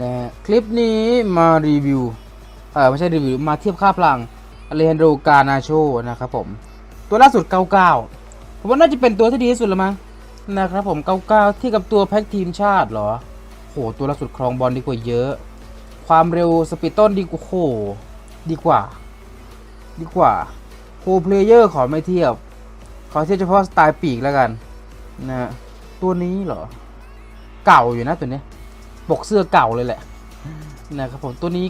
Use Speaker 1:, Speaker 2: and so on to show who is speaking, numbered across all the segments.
Speaker 1: นะฮะคลิปนี้มารีวิวเออไม่ใช่รีวิวมาเทียบค่าพลังอเลฮันโดกานาโชนะครับผม ตัวล่าสุด 99 ผมว่าน่าจะเป็นตัวที่ดีที่สุดแล้วมั้งนะครับผม 99 ที่กับตัวแพ็กทีมชาติเหรอโหตัวล่าสุดครองบอลดีกว่าเยอะ ความเร็วสปีดต้นดีกว่าโหดีกว่า ดีกว่าโคเพลเยอร์ขอไม่เทียบ ขอเทียบเฉพาะสไตล์ปีกแล้วกันนะตัวนี้เหรอ เก่าอยู่นะตัวนี้ ปกเสื้อเก่าเลยแหละนะครับผมตัวนี้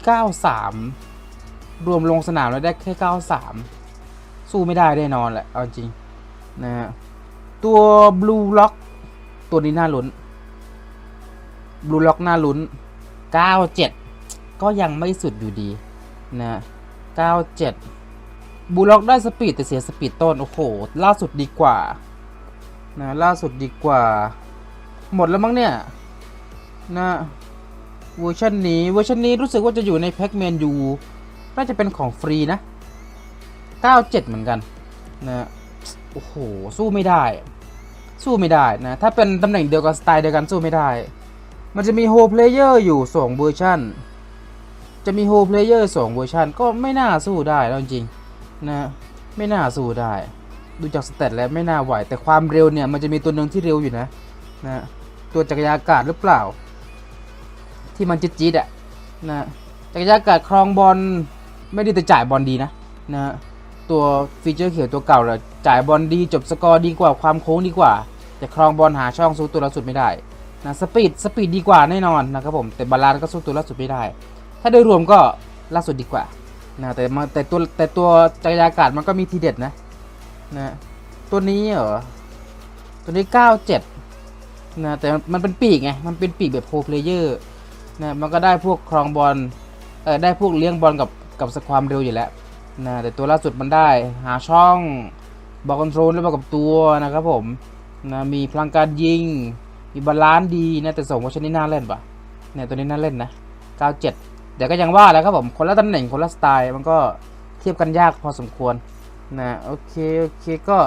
Speaker 1: 93 รวมลงสนามแล้วได้แค่ 93 สู้ไม่ได้แน่นอนแหละเอาจริงนะฮะตัวบลูล็อกตัวนี้น่าลุ้นบลูล็อกน่าลุ้น 97 ก็ยังไม่สุดอยู่ดีนะ97บลูล็อกได้สปีดแต่เสียสปีดต้น โอ้โห ล่าสุดดีกว่านะล่าสุดดีกว่า หมดแล้วมั้งเนี่ย นะเวอร์ชันนี้เวอร์ชันนี้รู้สึกว่าจะอยู่ในแพ็กแมนยูน่าจะเป็นของฟรีนะ 97 เหมือนกันนะโอ้โห สู้ไม่ได้ สู้ไม่ได้นะ ถ้าเป็นตำแหน่งเดียวกันสไตล์เดียวกันสู้ไม่ได้ มันจะมีโฮเพลเยอร์อยู่สองเวอร์ชันจะมีโฮเพลเยอร์สองเวอร์ชันก็ไม่น่าสู้ได้แล้วจริงนะไม่น่าสู้ได้ ดูจากสเตตแล้วไม่น่าไหว แต่ความเร็วเนี่ยมันจะมีตัวหนึ่งที่เร็วอยู่นะนะตัวจักรยานอากาศหรือเปล่า ที่มันจี๊ดๆอะนะจักรยานอากาศครองบอลไม่ได้แต่จ่ายบอลดีนะนะตัวฟีเจอร์เขียวตัวเก่าเลยจ่ายบอลดีจบสกอร์ดีกว่าความโค้งดีกว่า แต่ครองบอลหาช่องสู้ตัวล่าสุดไม่ได้นะสปีดสปีดดีกว่าแน่นอนนะครับผมแต่บาลานซ์ก็สู้ตัวล่าสุดไม่ได้ ถ้าโดยรวมก็ล่าสุดดีกว่านะแต่มาแต่ตัวแต่ตัวจักรยานอากาศมันก็มีทีเด็ดนะนะตัวนี้เหรอตัวนี้ 97นะแต่มันเป็นปีกไงมันเป็นปีกแบบโปรเพลเยอร์ นะมันก็ได้พวกครองบอลเออได้พวกเลี้ยงบอลกับกับสความเร็วอยู่แล้วนะแต่ตัวล่าสุดมันได้หาช่องบอลคอนโทรลแล้วมากับตัวนะครับผมนะมีพลังการยิง มีบาลานซ์ดีนะแต่ส่งว่าชนิดน่าเล่นปะเนี่ยตัวนี้น่าเล่นนะ 97เดี๋ยวก็ยังว่าแหล้วครับผมคนละตำแหน่งคนละสไตล์มันก็เทียบกันยากพอสมควรนะโอเคโอเคก็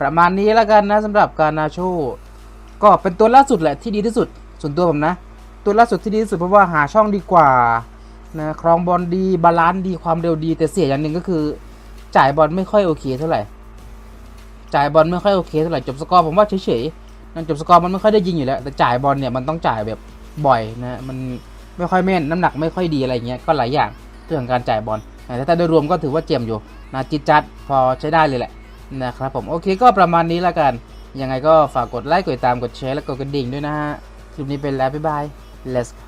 Speaker 1: ประมาณนี้แล้วกันนะสำหรับการนาโชก็เป็นตัวล่าสุดแหละที่ดีที่สุดส่วนตัวผมนะ ตัวล่าสุดที่ดีที่สุดเพราะว่าหาช่องดีกว่านะครองบอลดีบาลานซ์ดีความเร็วดีแต่เสียอย่างหนึ่งก็คือ จ่ายบอลไม่ค่อยโอเคเท่าไหร่ จ่ายบอลไม่ค่อยโอเคเท่าไหร่จบสกอร์ผมว่าเฉยๆนั่นจบสกอร์มันไม่ค่อยได้ยิงอยู่แล้วแต่จ่ายบอลเนี่ยมันต้องจ่ายแบบบ่อยนะมันไม่ค่อยแม่นน้ำหนักไม่ค่อยดีอะไรเงี้ยก็หลายอย่างเรื่องการจ่ายบอลแต่ถ้าโดยรวมก็ถือว่าเจียมอยู่นะจิตจัดพอใช้ได้เลยแหละนะครับผมโอเคก็ประมาณนี้แล้วกันยังไงก็ฝากกดไลค์กดติดตามกดแชร์และกดกระดิ่งด้วยนะฮะคลิปนี้เป็นแล้วบ๊ายบาย let's go